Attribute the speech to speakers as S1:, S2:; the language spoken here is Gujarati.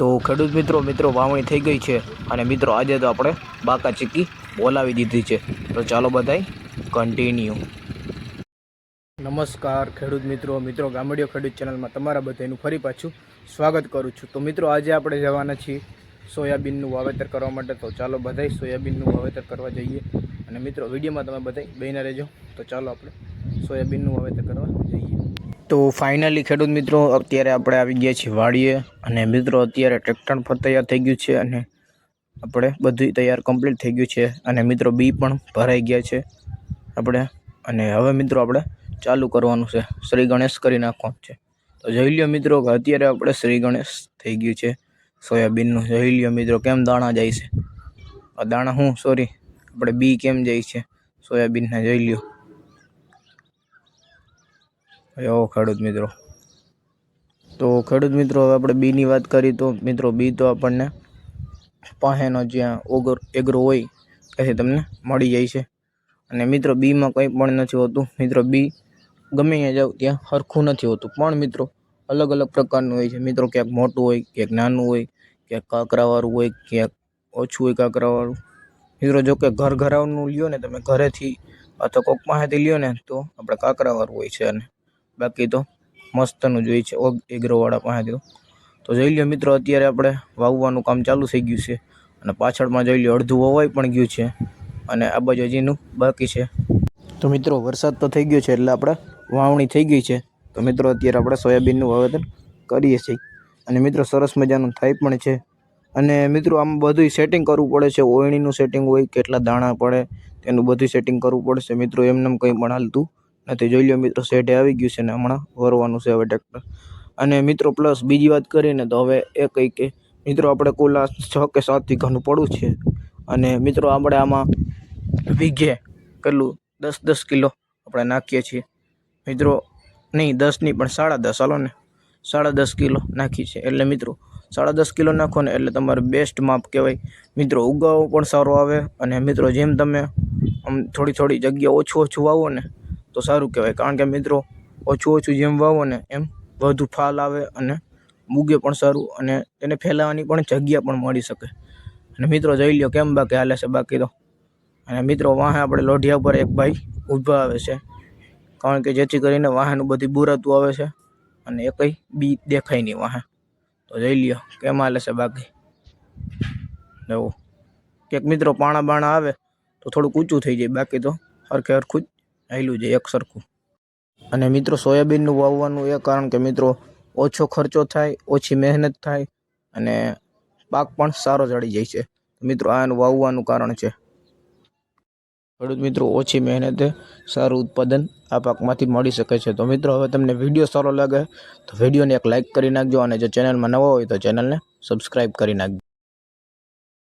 S1: તો ખેડૂત મિત્રો મિત્રો, વાવણી થઈ ગઈ છે અને મિત્રો, આજે તો આપણે બાકા ચીકી બોલાવી દીધી છે. તો ચાલો બધાય કન્ટિન્યુ નમસ્કાર ખેડૂત મિત્રો મિત્રો ગામડીઓ ખેડૂત ચેનલમાં તમારા બધાનું ફરી પાછું સ્વાગત કરું છું. તો મિત્રો, આજે આપણે જવાના છીએ સોયાબીનનું વાવેતર કરવા માટે. તો ચાલો બધાય સોયાબીનનું વાવેતર કરવા જઈએ. અને મિત્રો, વિડીયોમાં તમે બધાય બહીને રહેજો. તો ચાલો આપણે સોયાબીનનું વાવેતર કરવા જઈએ. તો ફાઇનલી ખેડૂત મિત્રો, અત્યારે આપણે આવી ગયા છીએ વાડીએ અને મિત્રો અત્યારે ટ્રેક્ટર પણ તૈયાર થઈ ગયું છે અને આપણે બધું તૈયાર કમ્પ્લીટ થઈ ગયું છે અને મિત્રો બી પણ ભરાઈ ગયા છે આપણે અને હવે મિત્રો આપણે ચાલુ કરવાનું છે, શ્રી ગણેશ કરી નાખવાનું છે. તો જોઈ લ્યો મિત્રો કે અત્યારે આપણે શ્રી ગણેશ થઈ ગયું છે, સોયાબીનનું. જોઈ લ્યો મિત્રો કેમ દાણા જાય છે. દાણા હું સોરી આપણે બી કેમ જાય છે? સોયાબીનના જોઈ લ્યો. એવો ખેડૂત મિત્રો. તો ખેડૂત મિત્રો, હવે આપણે બીની વાત કરીએ તો મિત્રો, બી તો આપણને પાસેનો જ્યાં ઓગર, એગ્રો હોય, ત્યાંથી તમને મળી જાય છે. અને મિત્રો, બીમાં કંઈ પણ નથી હોતું. મિત્રો, બી ગમે ત્યાં જાઓ, ત્યાં સરખું નથી હોતું. પણ મિત્રો, અલગ અલગ પ્રકારનું હોય છે. મિત્રો, ક્યાંક મોટું હોય, ક્યાંક નાનું હોય, ક્યાંક કાંકરાવાળું હોય, ક્યાંક ઓછું હોય કાંકરાવાળું. મિત્રો, જો કે ઘર ઘરાવનું લ્યો ને, તમે ઘરેથી અથવા કોક પાસેથી લ્યો ને, તો આપણે કાંકરાવાળું હોય છે અને બાકી તો મસ્તનું જ હોય છે. એગ્રોવાળા પાસેથી તો. તો જોઈ લ્યો મિત્રો, અત્યારે આપણે વાવવાનું કામ ચાલુ થઈ ગયું છે. અને પાછળમાં જોઈ લ્યો, અડધું વવાઈ પણ ગયું છે. અને આ બાજુ હજીનું બાકી છે. તો મિત્રો, વરસાદ તો થઈ ગયો છે એટલે આપણે વાવણી થઈ ગઈ છે. તો મિત્રો, અત્યારે આપણે સોયાબીનનું વાવેતર કરીએ છીએ. અને મિત્રો, સરસ મજાનું થાય પણ છે. અને મિત્રો, આમ બધું સેટિંગ કરવું પડે છે. ઓયણીનું સેટિંગ હોય, કેટલા દાણા પડે, તેનું બધું સેટિંગ કરવું પડશે. મિત્રો, એમને કંઈ પણ હાલતું નથી જોઈ લો મિત્રો સેટે આવી ગયું છે ને હમણાં વરવાનું છે હવે ટ્રેક્ટર અને મિત્રો પ્લસ બીજી વાત કરીને તો હવે એ કંઈ કે, મિત્રો, આપણે કુલ છ કે સાત વીઘાનું પડવું છે. અને મિત્રો, આપણે આમાં વીઘે કેટલું? દસ દસ કિલો આપણે નાખીએ છીએ. મિત્રો, નહીં, દસ નહીં, પણ સાડા દસ, હાલો ને. સાડા દસ કિલો નાખી છે. એટલે મિત્રો, સાડા દસ કિલો નાખો ને એટલે તમારે બેસ્ટ માપ કહેવાય. મિત્રો, ઉગાવો પણ સારો આવે. અને મિત્રો, જેમ તમે આમ થોડી થોડી જગ્યા ઓછું ઓછું વાવો ને તો સારું કહેવાય. કારણ કે મિત્રો, ઓછું ઓછું જેમ વાવો ને એમ વધુ ફાલ આવે અને મૂગે પણ સારું અને તેને ફેલાવાની પણ જગ્યા પણ મળી શકે. અને મિત્રો, જોઈ લ્યો કેમ બાકી હાલે છે બાકી તો. અને મિત્રો, વાહે આપણે લોઢિયા ઉપર એક ભાઈ ઊભા આવે છે. કારણ કે જેથી કરીને વાહનું બધી બુરાતું આવે છે અને એ કંઈ બી દેખાય નહીં વાહે. તો જોઈ લ્યો કેમ હાલે છે બાકી. એવું ક્યાંક મિત્રો પાણા બાણા આવે તો થોડુંક ઊંચું થઈ જાય બાકી તો હરખે હરખું જ હાલ્યું છે, એક સરખું. અને મિત્રો, સોયાબીનનું વાવવાનું એ કારણ કે મિત્રો, ઓછો ખર્ચો થાય, ઓછી મહેનત થાય અને પાક પણ સારો જાળી જાય છે. મિત્રો, આનું વાવવાનું કારણ છે. ખેડૂત મિત્રો, ઓછી મહેનતે સારું ઉત્પાદન આ પાકમાંથી મળી શકે છે. તો મિત્રો, હવે તમને વીડિયો સારો લાગે તો વિડીયોને એક લાઇક કરી નાખજો અને જો ચેનલમાં નવા હોય તો ચેનલને સબસ્ક્રાઈબ કરી નાખજો.